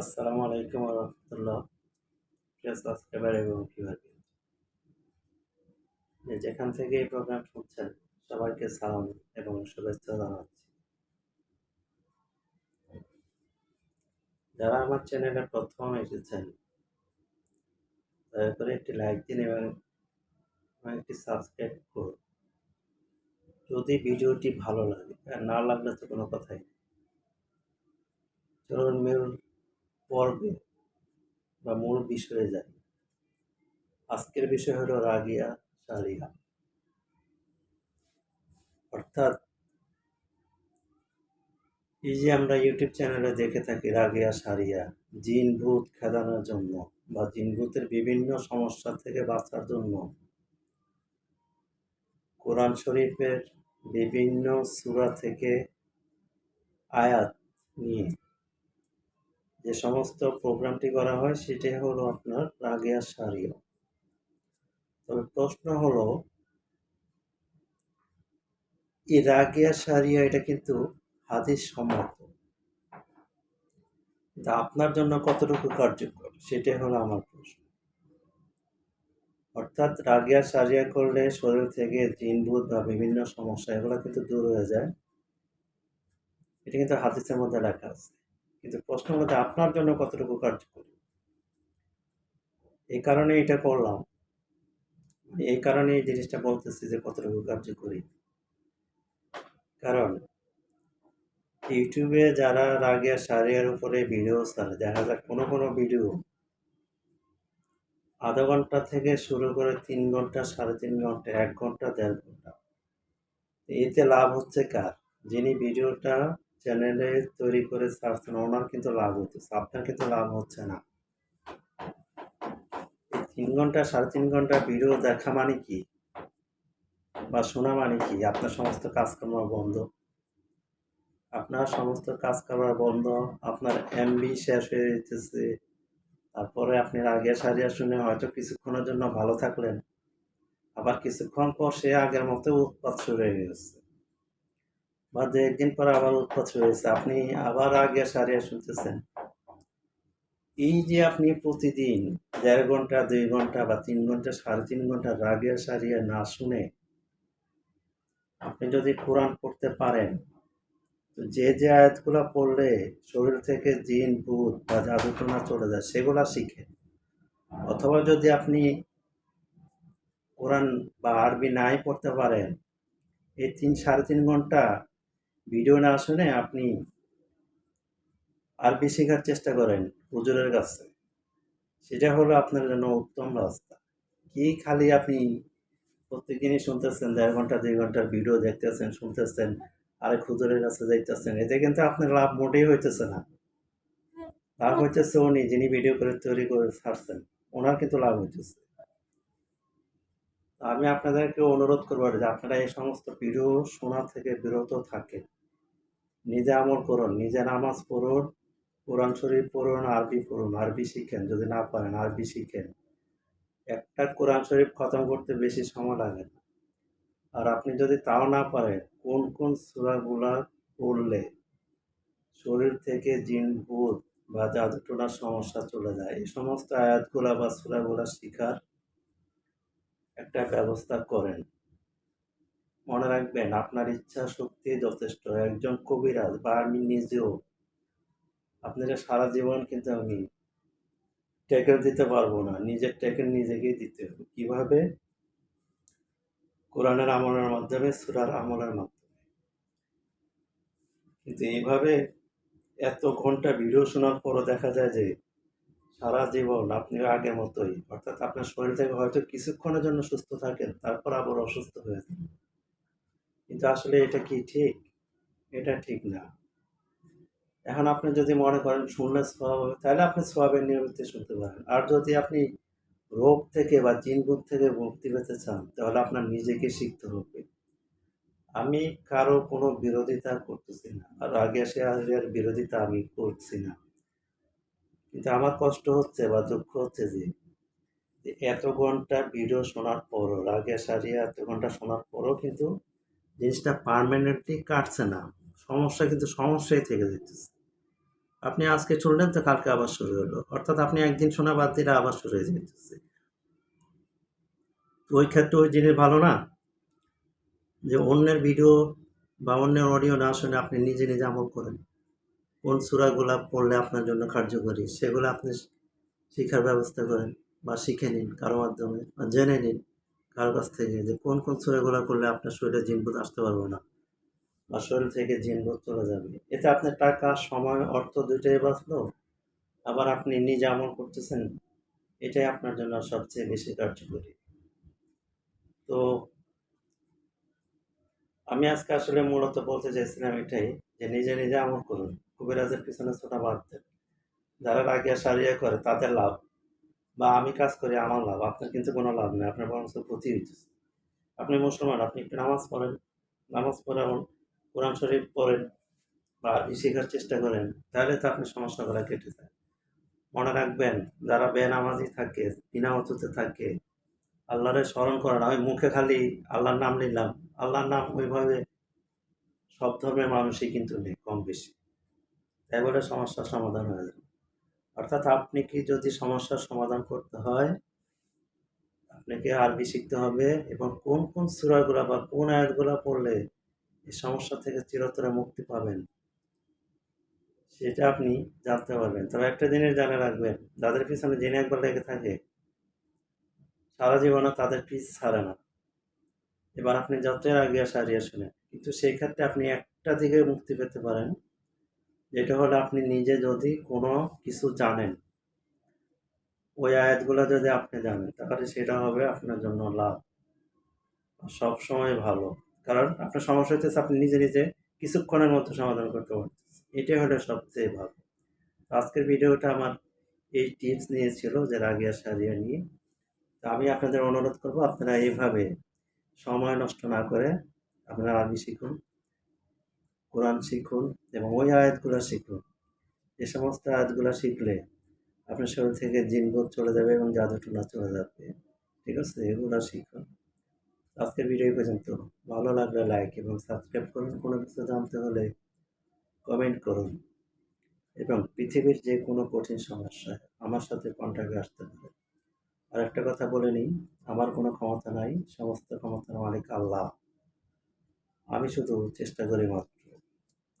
আসসালামু আলাইকুম রহমতুল্লাহ। প্রিয় সাবস্ক্রাইবার এবং ভিউয়ার যে যেখান থেকে এই প্রোগ্রাম শুনছেন, সবাইকে সালাম এবং শুভেচ্ছা জানাচ্ছি। যারা আমার চ্যানেলে প্রথম এসেছেন, দয়া করে একটি লাইক দিন এবং একটি সাবস্ক্রাইব করুন। যদি ভিডিওটি ভালো লাগে, আর না লাগলে তো কোনো কথাই চলুন মূল পর্বে বা মূল বিষয়ে যাই আজকের বিষয় হলো রাগিয়া সারিয়া অর্থাৎ এই যে আমরা ইউটিউব চ্যানেলে দেখে থাকি রাগিয়া সারিয়া জিন, ভূত খেদানোর জন্য বা জিন, ভূতের বিভিন্ন সমস্যা থেকে বাঁচার জন্য কোরআন শরীফের বিভিন্ন সূরা থেকে আয়াত নিয়ে যে সমস্ত প্রোগ্রামটি করা হয় সেটি হলো আপনার রাগিয়া সারিয়া তবে প্রশ্ন হলো, এই রাগিয়া সারিয়া এটা কিন্তু হাদিস সম্মত। আপনার জন্য কতটুকু কার্যকর সেটাই হলো আমার প্রশ্ন। অর্থাৎ রাগিয়া সারিয়া করলে শরীর থেকে জিনভূত বা বিভিন্ন সমস্যা এগুলো কিন্তু দূর হয়ে যায়। এটা কিন্তু হাদিসের মধ্যে লেখা আছে। কিন্তু প্রশ্ন হলো আপনার জন্য কতটুকু কার্যকর? এই কারণে এটা করলাম। এই কারণে এই জিনিসটা বলতেছি যে কতটুকু কার্যকরী। কারণ ইউটিউবে যারা রাগিয়া সারিয়ার উপরে ভিডিও ছাড়ে দেখা যায় কোনো কোনো ভিডিও আধা ঘণ্টা থেকে শুরু করে তিন ঘণ্টা, সাড়ে তিন ঘণ্টা, এক ঘণ্টা, দেড় ঘণ্টা। এতে লাভ হচ্ছে কার? যিনি ভিডিওটা চ্যানেলে তৈরি করে ছাড়ছেন ওনার কিন্তু লাভ হচ্ছে, আপনার কিন্তু লাভ হচ্ছে না। তিন ঘণ্টা, সাড়ে তিন ঘণ্টা ভিডিও দেখা মানে কি? বা শোনা মানে কি? আপনার সমস্ত কাজকর্ম বন্ধ। আপনার সমস্ত কাজকর্ম বন্ধ, আপনার এমবি শেষ হয়ে যেতেছে। তারপরে আপনি আগে সারিয়া শুনে হয়তো কিছুক্ষণের জন্য ভালো থাকলেন। আবার কিছুক্ষণ পর সে আগের মতো উৎপাত শুরু হয়ে গেছে। বা দু একদিন পর আবার উৎপাত হয়েছে আপনি আবার আগে সারিয়া শুনতেছেন। এই যে আপনি প্রতিদিন দেড় ঘণ্টা, দুই ঘণ্টা বা তিন ঘণ্টা, সাড়ে তিন ঘণ্টা রাগিয়া সারিয়া না শুনে আপনি যদি কোরআন পড়তে পারেন, তো যে যে আয়াতগুলো পড়লে শরীর থেকে জিন, ভূত বা জাদুটোনা চলে যায়, সেগুলা শিখে। অথবা যদি আপনি কোরআন বা আরবি নাই পড়তে পারেন, এই তিন, সাড়ে তিন ঘণ্টা ভিডিও না শুনে আপনি আরবি শেখার চেষ্টা করেন হুজুরের কাছে। সেটা হলো আপনার জন্য উত্তম রাস্তা। কি খালি আপনি প্রত্যেকদিনই শুনতেছেন, দেড় ঘণ্টা, দুই ঘণ্টার ভিডিও দেখতেছেন, শুনতেছেন, আরেক হুজুরের কাছে যাইতেছেন এতে কিন্তু আপনার লাভ মোটেই হইতেছে না। লাভ হইতেছে উনি, যিনি ভিডিও করে তৈরি করে ছাড়ছেন ওনার কিন্তু লাভ হইতেছে। আমি আপনাদেরকে অনুরোধ করব যে আপনারা এই সমস্ত ভিডিও শোনা থেকে বিরত থাকেন। নিজে আমল করুন, নিজে নামাজ পড়ুন, কোরআন শরীফ পড়ুন, আরবি পড়ুন, আরবি শিখেন, যদি না পারেন আরবি শিখেন। একটা কোরআন শরীফ খতম করতে বেশি সময় লাগে না। আর আপনি যদি তাও না পারেন, কোন কোন সুরাগুলা পড়লে শরীর থেকে জিন, ভূত বা জাদুটোনার সমস্যা চলে যায়? এই সমস্ত আয়াতগুলা বা সুরাগুলা শিখার একটা ব্যবস্থা করেন। মনে রাখবেন, আপনার ইচ্ছা শক্তি যথেষ্ট। একজন কবিরাজ বা আমি নিজেও, আপনাকে সারা জীবন কিন্তু আমি ট্যাকেল দিতে পারব না। নিজের ট্যাকেল নিজেকেই দিতে হবে। কীভাবে? কোরআনের আমলের মাধ্যমে, সুরার আমলের মাধ্যমে। কিন্তু এইভাবে এত ঘণ্টা ভিডিও শোনার পরও দেখা যায় যে সারা জীবন আপনি আগের মতোই। অর্থাৎ আপনার শরীর থেকে হয়তো কিছুক্ষণের জন্য সুস্থ থাকেন, তারপর আবার অসুস্থ হয়ে যান। কিন্তু আসলে এটা কি ঠিক? এটা ঠিক না। এখন আপনি যদি মনে করেন শুনলে সব হবে, তাহলে আপনি সবের নিয়মিত শুনতে পারেন। আর যদি আপনি রোগ থেকে বা জিনগুণ থেকে মুক্তি পেতে চান, তাহলে আপনার নিজেকে শিখতে হবে। আমি কারও কোনো বিরোধিতা করতেছি না। আর আগে সে বিরোধিতা আমি করছি না। কিন্তু আমার কষ্ট হচ্ছে বা দুঃখ হচ্ছে যে এত ঘণ্টা ভিডিও শোনার পরও, রাগে সারিয়ে এত ঘণ্টা শোনার পরও কিন্তু জিনিসটা পারমানেন্টলি কাটছে না। সমস্যা কিন্তু সমস্যাই থেকে যেতেছে আপনি আজকে শুনলেন তো কালকে আবার শুরু হলো। অর্থাৎ আপনি একদিন শোনা বাদ দিলে আবার শুরু হয়ে যেতেছে ওই ক্ষেত্রে ওই জিনিস ভালো না? যে অন্যের ভিডিও বা অন্যের অডিও না শুনে আপনি নিজে নিজে আমল করেন। কোন সুরাগুলা পড়লে আপনার জন্য কার্যকরী, সেগুলো আপনি শিক্ষার ব্যবস্থা করেন বা শিখে নিন কারও মাধ্যমে বা জেনে নিন কারও কাছ থেকে যে কোন কোন সুরাগুলো করলে আপনার শরীরে জিনভূত আসতে পারবে না বা শরীর থেকে জিনভূত চলে যাবে। এতে আপনার টাকা, সময়, অর্থ দুইটাই বাঁচলো। আবার আপনি নিজে আমল করতেছেন, এটাই আপনার জন্য সবচেয়ে বেশি কার্যকরী। তো আমি আজকে আসলে মূলত বলতে চাইছিলাম এটাই যে নিজে নিজে আমল করুন। কবিরাজের পিছনে ছোটা দেন যারা রাগিয়া সারিয়া করে, তাদের লাভ। বা আমি কাজ করি, আমার লাভ। আপনার কিন্তু কোনো লাভ নেই, আপনার বরঞ্চ ক্ষতি হইতেছে। আপনি মুসলমান, আপনি একটু নামাজ পড়েন। নামাজ পড়ে কোরআন শরীফ পড়েন বা শেখার চেষ্টা করেন, তাহলে তো আপনার সমস্যাগুলো কেটে যায়। মনে রাখবেন, যারা বেনামাজি থাকে, বিনা অতুতে থাকে, আল্লাহরে স্মরণ করে না। ওই মুখে খালি আল্লাহর নাম নিলাম। আল্লাহর নাম ওইভাবে সব ধর্মের মানুষই কিন্তু নেই, কম বেশি। তাই বলে সমস্যার সমাধান হয়ে যাবে। অর্থাৎ আপনি কি যদি সমস্যার সমাধান করতে হয়, আপনাকে আরবি শিখতে হবে এবং কোন কোন সুরাগুলা বা কোন আয়াতগুলা পড়লে এই সমস্যা থেকে চিরতরে মুক্তি পাবেন, সেটা আপনি জানতে পারবেন। তবে একটা জিনিস জানা রাখবেন, যাদের পিছনে জেনে একবার লেগে থাকে, সারা জীবনে তাদের পিস ছাড়ে না। এবার আপনি যতই আগিয়া সারিয়া শুনেন, কিন্তু সেই ক্ষেত্রে আপনি একটা দিকে মুক্তি পেতে পারেন। যেটা হলো আপনি নিজে যদি কোনো কিছু জানেন, ওই আয়াতগুলো যদি আপনি জানেন, তাহলে সেটা হবে আপনার জন্য লাভ। সব সময় ভালো। কারণ আপনার সমস্যা হচ্ছে আপনি নিজে নিজে কিছুক্ষণের মধ্যে সমাধান করতে পারতেছেন। এটাই হলো সবচেয়ে ভালো। আজকের ভিডিওটা আমার এই টিপস নিয়েছিল যে রাগিয়া সারিয়া নিয়ে। তো আমি আপনাদের অনুরোধ করব আপনারা এইভাবে সময় নষ্ট না করে আপনারা আরবি শিখুন। কোরআন শিখুন এবং ওই আয়াতগুলো শিখুন। এ সমস্ত আয়াতগুলো শিখলে আপনার শরীর থেকে জিনবোধ চলে যাবে এবং জাদুটুনা চলে যাবে। ঠিক আছে? এগুলো শিখুন। আজকের ভিডিও পর্যন্ত। ভালো লাগলে লাইক এবং সাবস্ক্রাইব করুন। কোনো কিছু জানতে হলে কমেন্ট করুন। এবং পৃথিবীর যে কোনো কঠিন সমস্যা আমার সাথে কন্ট্যাক্টে আসতে পারে। আর একটা কথা বলে নিই, আমার কোনো ক্ষমতা নাই। সমস্ত ক্ষমতার মালিক আল্লাহ। আমি শুধু চেষ্টা করি মাত্র।